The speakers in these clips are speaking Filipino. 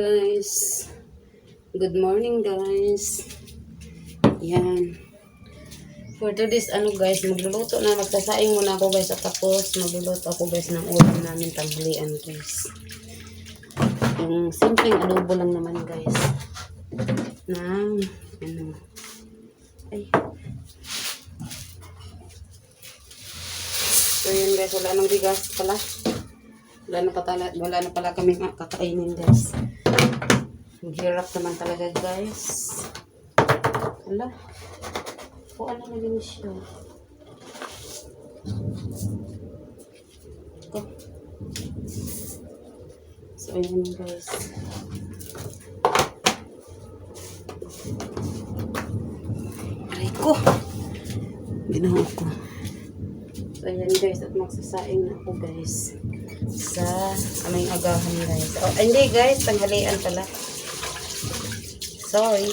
guys. Good morning guys. Yan. For today's ano guys, magluluto na, magsasaing muna ako guys at tapos magluluto ako guys ng ulam namin tanghalian guys. Yung simpleng adobo lang naman guys. Ng ano. Ay. So yun guys, wala nang bigas pala. Wala na, patala, wala na pala kami kakainin guys. Ang hirap naman talaga guys. Wala. O ano na din siya. Ito. So ayan guys. Aray ko. Ginawa ko. So ayan guys, at magsasaing na ako guys. Sa aming agahan guys. Oh, hindi guys, tanghalian pala. Sorry.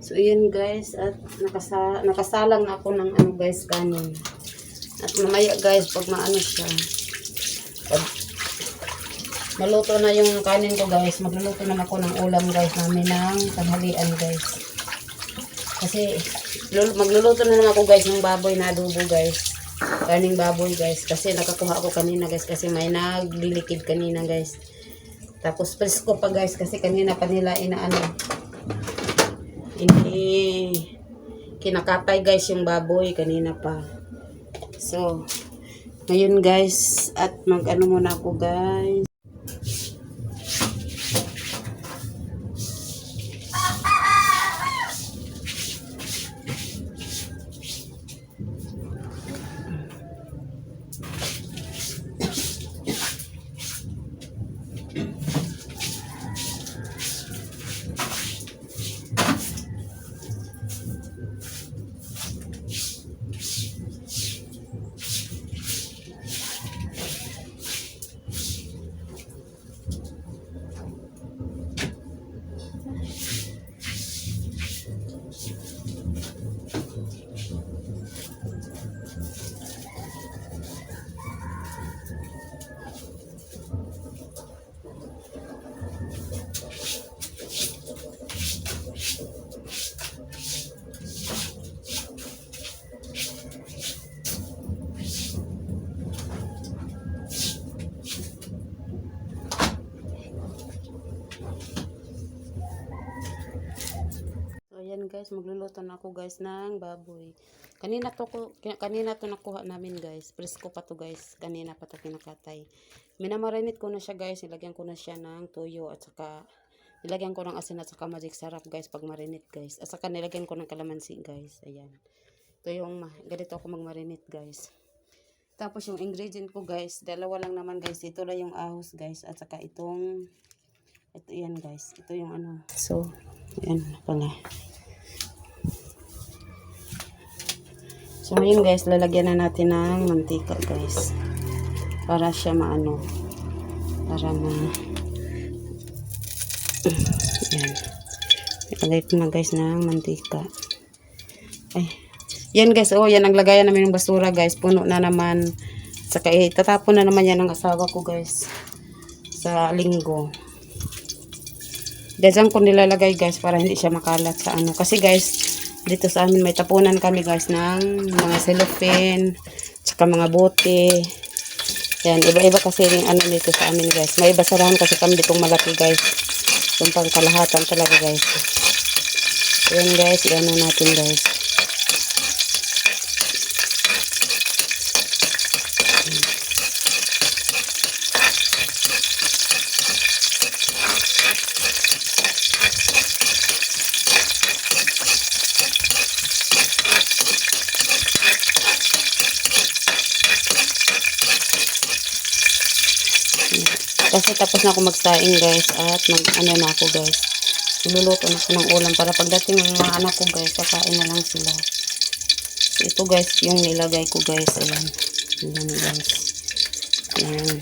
So, ayan guys, at nakasa nakasalang na ako ng ano guys, kanin. At mamaya guys, pag maano siya, pag maluto na yung kanin ko guys, magluluto na ako ng ulam guys namin ng tanghalian guys. Kasi, lul- magluluto na naman ako guys ng baboy na adobo guys. Kaning baboy guys. Kasi nakakuha ako kanina guys, kasi may naglilikid kanina guys. Tapos presko pa guys, kasi kanina pa nila inaano, hindi kinakatay guys yung baboy kanina pa. So, ngayon guys, at mag ano muna ako guys. Guys, magluluto na ako guys ng baboy. Kanina to ko, kanina to nakuha namin guys. Presko pa to guys. Kanina pa to kinakatay. Minamarinate ko na siya guys. Nilagyan ko na siya ng toyo at saka nilagyan ko ng asin at saka magic sarap guys pag marinate guys. At saka nilagyan ko ng kalamansi guys. Ayan. Ito yung ganito ako magmarinate guys. Tapos yung ingredient ko guys, dalawa lang naman guys. Ito lang yung ahos guys at saka itong ito yan guys. Ito yung ano. So, yan pala. So, ngayon guys, lalagyan na natin ng mantika guys. Para siya maano. Para ma... Yan. Ilagay ko na guys ng mantika. Ay. Yan guys, oh, yan ang lagayan namin ng basura guys. Puno na naman. Saka eh, tatapon na naman yan ng asawa ko guys. Sa linggo. Diyan ko nilalagay guys para hindi siya makalat sa ano. Kasi guys, dito sa amin may tapunan kami guys ng mga cellophane, tsaka mga bote. Yan, iba-iba kasi rin ano dito sa amin guys. May iba sarahan kasi kami ditong malaki guys. Yung pangkalahatan talaga guys. Yan guys, na natin guys. Kasi tapos na ako magsaing guys at mag ano na ako guys. Luluto na ako ng ulam para pagdating ng mga anak ko guys, kakain na lang sila. So, ito guys, yung nilagay ko guys. Ayan. Ayan guys. Ayan.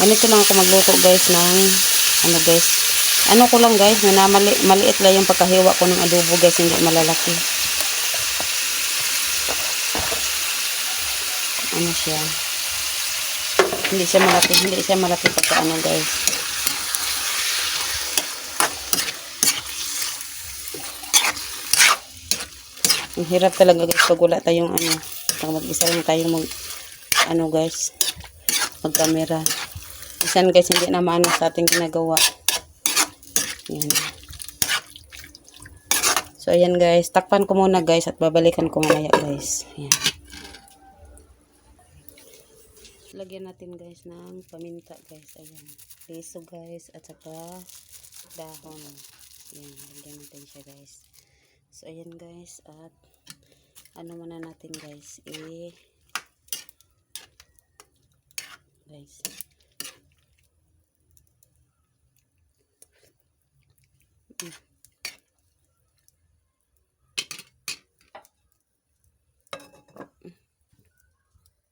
Ganito lang ako magluto guys ng ano guys. Ano ko lang guys, na mali, maliit lang yung pagkahiwa ko ng adobo guys, hindi malalaki. Ano siya? Hindi siya malaki, hindi siya malaki pagka ano guys. Ang hirap talaga guys pag wala tayong ano, pag mag-isa lang tayo mag, ano guys, mag-camera. Isan guys, hindi na maano sa ating ginagawa. Yan. So, ayan guys. Takpan ko muna guys at babalikan ko mamaya guys. Ayan. Lagyan natin guys ng paminta guys. Ayan. Liso guys at saka dahon. Ayan. Lagyan natin siya guys. So, ayan guys. At ano muna natin guys. Eh, guys.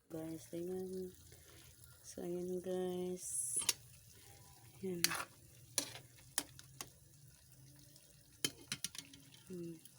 guys. Ayan. So, ayan guys. Ayan. Hmm.